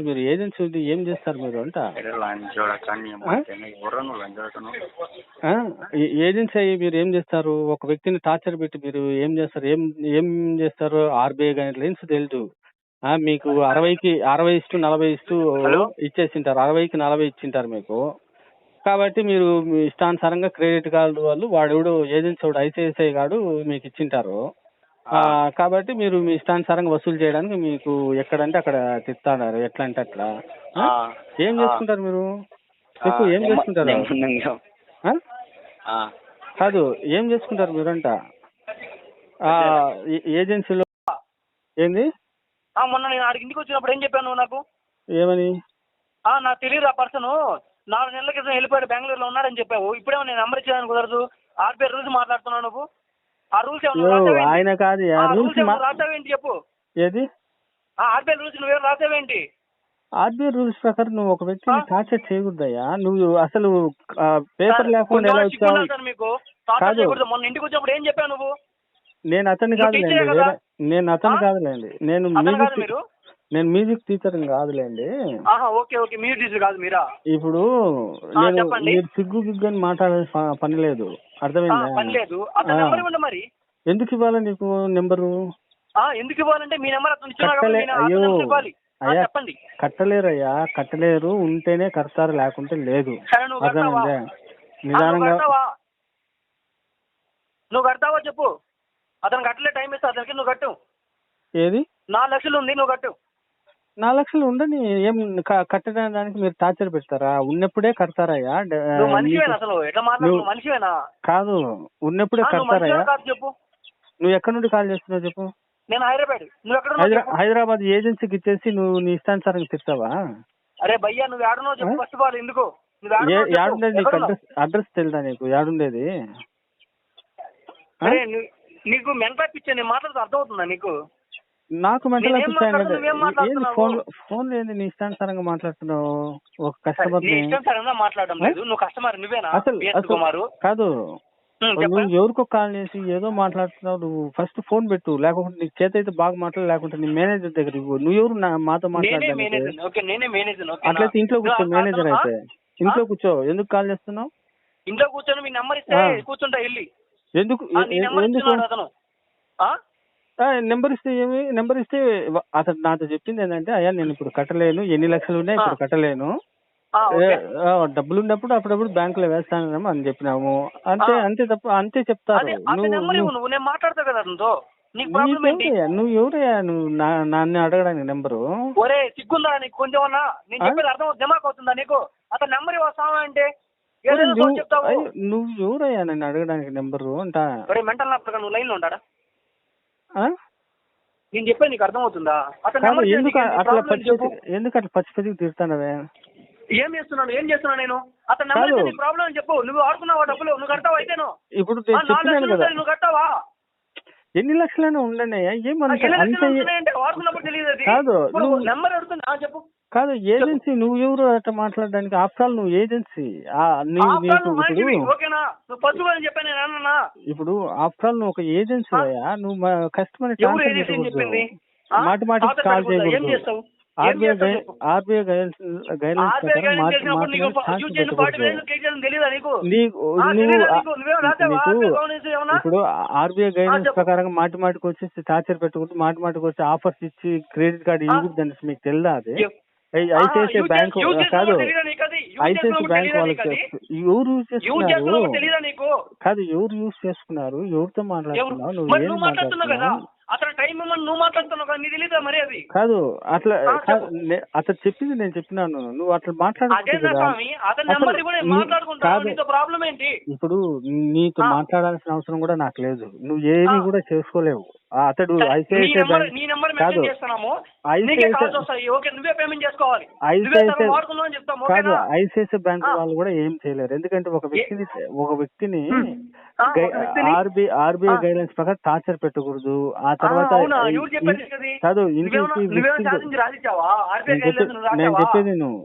చేస్తారు మీరు? ఏజెన్సీ ఏం చేస్తారు మీరు అంట? ఏజెన్సీ అయ్యి మీరు ఏం చేస్తారు? ఒక వ్యక్తిని టార్చర్ పెట్టి మీరు ఏం చేస్తారు? ఏం ఏం చేస్తారు? ఆర్బీఐ కానీ లైన్స్ తెలుసు ఆ, మీకు అరవైకి అరవై ఇస్తూ నలభై ఇస్తూ? ఇచ్చేసింటారు. అరవైకి నలభై ఇచ్చింటారు మీకు. కాబట్టి మీరు ఇష్టానుసారంగా క్రెడిట్ కార్డు వాళ్ళు వాడు ఏజెన్సీ వాడు ఐసిఐసిఐ గాడు మీకు ఇచ్చింటారు. కాబట్టి మీరు మీ ఇష్టానుసారంగా వసూలు చేయడానికి మీకు ఎక్కడంటే అక్కడ తిస్తాడారు ఎట్లా అంటే అట్లా? ఏం చేసుకుంటారు మీరు? చెప్పు ఏం చేసుకుంటారు? కాదు ఏం చేసుకుంటారు మీరంట? ఏజెన్సీలో ఏంది? మొన్న నేను ఆడికి ఇంటికి వచ్చినప్పుడు ఏం చెప్పాను నాకు? ఏమని? ఆ, నాకు తెలియదు ఆ పర్సన్. నాలుగు నెలల క్రితం వెళ్ళిపోయాడు బెంగళూరులో ఉన్నాడని చెప్పావు. ఇప్పుడేమో నేను నెంబర్ ఇచ్చేదానికి కుదరదు. ఆర్బీఐ రూల్స్ మాట్లాడుతున్నావు నువ్వు. ఆ రూల్స్ ఆయన కాదు రూల్స్ రాసావేంటి చెప్పు? ఏది? ఆర్బీఐ రూల్స్ నువ్వేం రాసావేంటి? ఆర్బీఐ రూల్స్ ప్రకారం నువ్వు ఒక వ్యక్తిని టార్చర్ చేయకూడదయ్యా. నువ్వు అసలు పేపర్ లేకుండా ఎలా వచ్చావు? మీకు. కాదు. మొన్న ఇంటికి వచ్చినప్పుడు ఏం చెప్పావు నువ్వు? నేను అతన్ని నువ్వు కాదులేండి. నేను అతను? కాదులేండి. నేను అతను మీరు. నేను మ్యూజిక్ టీచర్ కాదులేండి. ఆహా ఓకే ఓకే మీరు టీచర్ కాదు మీరా? ఇప్పుడు ఆ, నేను చెప్పండి. మీరు సిగ్గు గిగ్గు అని మాట్లాడే ప- పని లేదు. ఆ, అర్థమైందా పని లేదు. అతని ఆ. నెంబర్ ఇవ్వండి మరి. ఎందుకు ఇవ్వాలి నీకు నెంబరు? ఆ, ఎందుకు ఇవ్వాలంటే మీ నెంబర్ అతను ఇచ్చినా కాబట్టి కట్టలే నేను అతని అయ్యో. నెంబర్ ఇవ్వాలి. ఆ, అయ్యా చెప్పండి. కట్టలేరయ్యా. కట్టలేరు ఉంటేనే కడతారు లేకుంటే లేదు. సరే నువ్వు కడతావా? అర్థమైందా? ఆ, నువ్వు నిదానంగా కడతావా? నువ్వు కడతావా చెప్పు. అతను కట్టలే టైం ఇస్తా. అతనికి నువ్వు కట్టు. ఏది? నాలుగు లక్షలు ఉంది నువ్వు కట్టు. నాలుగు లక్షలు ఉండని ఏం క- కట్టడానికి మీరు టార్చర్ పెడతారా? ఉన్నప్పుడే కడతారయ్యా. డ- నువ్వు మనిషివేనా నీకు- అసలు? ఎట్లా మాట్లాడు నువ్వు- నువ్వు మనిషివేనా? కాదు ఉన్నప్పుడే ఆ, నువ్వు కడతారయ్యా. కాదు చెప్పు. నువ్వు ఎక్కడి నుండి కాల్ చేస్తున్నావు చెప్పు? నేను హైదరాబాద్. నువ్వు ఎక్కడ ఉన్నావు హైదరా చెప్పు. హైదరాబాద్ ఏజెన్సీకి ఇచ్చేసి నువ్వు నీ ఇష్టానుసారంగా తిస్తావా అరే భయ్యా నువ్వు ఏడున్నావు చెప్పు? ఫస్ట్ ఆఫ్ ఆల్ ఎందుకు? నువ్వు ఏ ఏడున్నావు చెప్పు. యాడుండేది నీకు ఎక్కడున్నావు? అడ్రస్ అడ్రస్ తెలుదా నీకు? యాడుండేది? ఆ? అరే నీ- నీకు మెంటల్ పిచ్చా నేను మాట్లాడితే అర్థమవుతుందా నీకు? నాకు మెంటల్ మాట్లాడుతున్నావు? ఫోన్ ఫోన్ ఏంది నీ ఇష్టానుసారంగా మాట్లాడుతున్నావు? ఒక కస్టమర్ నీ మాట్లాడడం లేదు. నువ్వు కస్టమర్ నువ్వేనా? అసలు కాదు. నువ్వు ఎవరికో కాల్ చేసి ఏదో మాట్లాడుతున్నావు నువ్వు ఫస్ట్ ఫోన్ పెట్టు. లేకుంటే నీకు చేత అయితే బాగా మాట్లాడు లేకుంటే నీ మేనేజర్ దగ్గర నువ్వు ఎవరు నా- మాతో ఓకే అట్లయితే ఇంట్లో కూర్చో మేనేజర్ అయితే. ఇంట్లో కూర్చో. ఎందుకు కాల్ చేస్తున్నావు? ఇంట్లో కూర్చొని మీ నెంబర్ ఇస్తే. కూర్చుంటా వెళ్ళి. ఎందుకు? నీ ఎందుకు? నెంబర్ ఇస్తే ఏమి నెంబర్ ఇస్తే అతను నాతో చెప్పింది ఏంటంటే అయ్యా నేను ఇప్పుడు కట్టలేను ఎన్ని లక్షలు ఉన్నాయి ఇప్పుడు. కట్టలేను. డబ్బులు ఉన్నప్పుడు అప్పుడప్పుడు బ్యాంకులో వేస్తాను అని చెప్పినాము. అంతే. అంతే తప్ప అంతే చెప్తారు. నువ్వు ఇవ్వు నువ్వు- ఎవరయ్యా? నన్ను అడగడానికి నెంబరు. ఒరే సిగ్గుందా నీకు? కొంచెం నేను? చెప్పేది అర్థం దిమాక్ అవుతుందా నీకు? అతని నెంబర్ ఇవ్వస్తావా అంటే? నువ్వు ఎవరయ్యా నన్ను అడగడానికి నెంబరు? అంట. మెంటల్ నువ్వు లైన్లో ఉంటాడా? నేను చెప్పేది నీకు అర్థమవుతుందా? అతని ఎందుకు అట్లా పచ్చి ఎందుకు అట్లా పచ్చి పచ్చికి ఏం చేస్తున్నాను? ఏం చేస్తున్నాను నేను? అతని నెంబర్ నీకు ప్రాబ్లం అని చెప్పు. నువ్వు ఆడుకున్నావా డబ్బులు? నువ్వు కడతావా అయితేను? ఇప్పుడు నువ్వు కట్టావా ఎన్ని లక్షలైనా ఉండండి అది. కాదు, నెంబర్ అడుగుతుంది ఆ, చెప్పు. కాదు ఏజెన్సీ నువ్వు ఎవరు అట్లా మాట్లాడడానికి? ఆఫ్టర్ నువ్వు ఏజెన్సీ. ఇప్పుడు ఆఫ్టర్ నువ్వు ఒక ఏజెన్సీ? అయ్యా. నువ్వు కస్టమర్? మాటి మాటికి తాత కాల్ చేయకూడదు. ఆర్బీఐ? ఆర్బీఐ మాటి మాటి? ఇప్పుడు ఆర్బీఐ గైడెన్స్ చెప్పు. ప్రకారం మాటి మాటికి వచ్చేసి టార్చర్ పెట్టుకుంటూ మాటి మాటికి వచ్చి ఆఫర్స్ ఇచ్చి క్రెడిట్ కార్డు? ఇవ్వద్దని మీకు తెలియదా అది? ఐసిఐసిఐ బ్యాంక్ కాదు ఐసిఐసిఐ బ్యాంక్ వాళ్ళకి ఎవరు యూజ్ చేస్తున్నారు? కాదు ఎవరు యూజ్ చేసుకున్నారు ఎవరితో ఎవరు? మాట్లాడుతున్నావు? నువ్వు ఏం మాట్లాడుతున్నావు అతను టైం ఇవ్వమని నువ్వు మాట్లాడుతున్నావు మరి అది? కాదు అట్లా అతను చెప్పింది నేను చెప్పినాను నువ్వు అట్లా ఏంటి? ఇప్పుడు నీతో. మాట్లాడాల్సిన అవసరం కూడా నాకు లేదు. నువ్వు ఆ. కూడా చేసుకోలేవు. అతడు నీ నెంబర్ కాదు. కాదు ఓకేనా ఐసిఐసిఐ బ్యాంక్. వాళ్ళు కూడా ఏం చేయలేరు. ఎందుకంటే ఒక వ్యక్తిని ఒక వ్యక్తిని ఆర్బి ఆర్బీఐ ఆ. గైడెన్స్ ప్రకారం టార్చర్ పెట్టకూడదు. ఆ తర్వాత? కాదు నేను గైడ్లైన్స్ చెప్పేది నువ్వు